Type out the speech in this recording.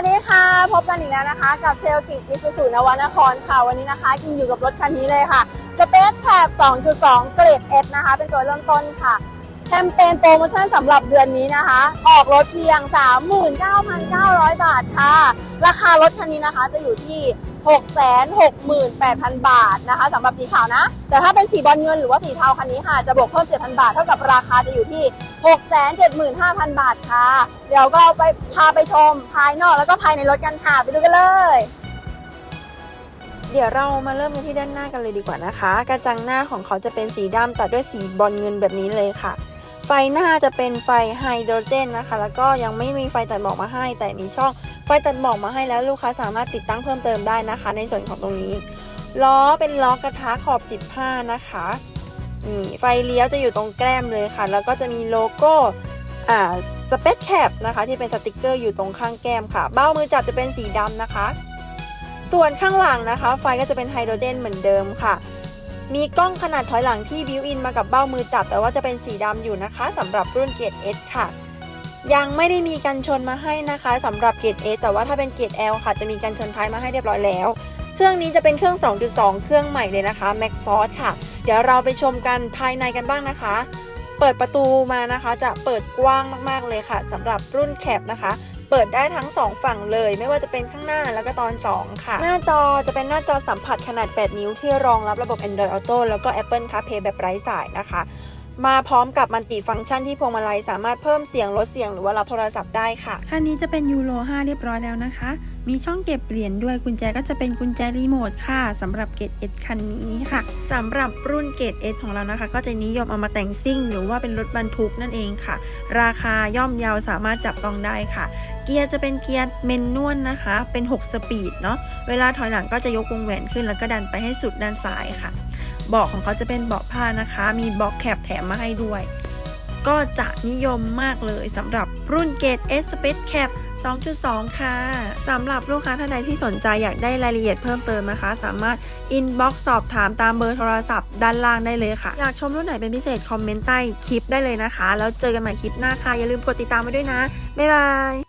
วัสดีค่ะ พบกันอีกแล้วนะคะ กับเซลกิจอิสุสุนวนครค่ะ วันนี้นะคะกินอยู่กับรถคันนี้เลยค่ะสเปซแท็บ2.2 เกรด S นะคะ เป็นตัวเริ่มต้นค่ะ แคมเปญโปรโมชั่นสำหรับเดือนนี้นะคะ ออกรถเพียง 39,900 บาทค่ะ ราคารถคันนี้นะคะจะอยู่ที่ 668,000 บาทนะคะสำหรับสีขาวนะ แต่ถ้าเป็นสีบอลเงินหรือว่าสีเทาคันนี้ค่ะ จะบวกเพิ่ม 7,000 บาท เท่ากับราคาจะอยู่ที่ 675,000 บาทค่ะ เดี๋ยวก็ไปพาไปชมภายนอกแล้วก็ภายในรถกันค่ะ ไปดูกันเลยเดี๋ยวเรามาเริ่มกันที่ด้านหน้ากันเลยดีกว่านะคะ กระจังหน้าของเขาจะเป็นสีดำตัดด้วยสีบอลเงินแบบนี้เลยค่ะ ไฟหน้าจะเป็นไฟไฮโดรเจนนะคะ แล้วก็ยังไม่มีไฟตัดหมอกมาให้ แต่มีช่อง ไฟตัดหมอกมาให้แล้วลูกค้าสามารถติดตั้งเพิ่มเติมได้นะคะ ในส่วนของตรงนี้ ล้อเป็นล้อกระทะขอบ 15 นะคะนี่ไฟเลี้ยวจะอยู่ตรงแก้มเลยค่ะ แล้วก็จะมีโลโก้อ่าสเปซแคปนะคะที่เป็นสติกเกอร์อยู่ตรงข้างแก้มค่ะ เบ้ามือจับจะเป็นสีดำนะคะ ส่วนข้างหลังนะคะ ไฟก็จะเป็นไฮโดรเจนเหมือนเดิมค่ะ มีกล้องขนาดถอยหลังที่บิวอินมากับเบ้ามือจับ แต่ว่าจะเป็นสีดำอยู่นะคะสำหรับรุ่นเกรด S ค่ะ ยังไม่ได้มีกันชนมาให้นะคะสำหรับเกรด S แต่ว่าถ้าเป็นเกรด L ค่ะจะมีกันชนท้ายมาให้เรียบร้อยแล้ว เครื่องนี้จะเป็นเครื่อง 2.2 เครื่องใหม่เลยนะคะ Max Force ค่ะ เดี๋ยวเราไปชมกันภายในกันบ้างนะคะ เปิดประตูมานะคะจะเปิดกว้างมากๆเลยค่ะสำหรับรุ่นแคปนะคะเปิดได้ทั้ง 2 ฝั่งเลย ไม่ว่าจะเป็นข้างหน้าแล้วก็ตอน 2 ค่ะ หน้าจอจะเป็นหน้าจอสัมผัสขนาด 8 นิ้วที่รองรับระบบ Android Auto แล้วก็ Apple CarPlay แบบไร้สายนะคะ มาพร้อมกับมัลติฟังก์ชันที่พวงมาลัยสามารถเพิ่มเสียงลดเสียงหรือว่ารับโทรศัพท์ได้ค่ะ คันนี้จะเป็นยูโร 5 เรียบร้อยแล้วนะคะ มีช่องเก็บเหรียญด้วยกุญแจก็จะเป็นกุญแจรีโมทค่ะสำหรับเกตเอสคันนี้ค่ะสำหรับรุ่นเกตเอสของเรานะคะ ก็จะนิยมเอามาแต่งซิ่ง หรือว่าเป็นรถบรรทุกนั่นเองค่ะ ราคาย่อมเยาวสามารถจับต้องได้ค่ะเกียร์จะเป็นเกียร์เมนนวลนะคะ เป็น 6 สปีดเนาะ เวลาถอยหลังก็จะยกวงแหวนขึ้นแล้วก็ดันไปให้สุดด้านซ้ายค่ะ เบาะของเขาจะเป็นเบาะผ้านะคะ มีเบาะแคปแถมมาให้ด้วย ก็จะนิยมมากเลยสำหรับรุ่นเกต S Space Cap 2.2 ค่ะ สำหรับลูกค้าท่านใดที่สนใจอยากได้รายละเอียดเพิ่มเติมนะคะ สามารถ inbox สอบถามตามเบอร์โทรศัพท์ด้านล่างได้เลยค่ะ อยากชมรุ่นไหนเป็นพิเศษ คอมเมนต์ใต้คลิปได้เลยนะคะ แล้วเจอกันใหม่คลิปหน้าค่ะ อย่าลืมกดติดตามไว้ด้วยนะ บ๊ายบาย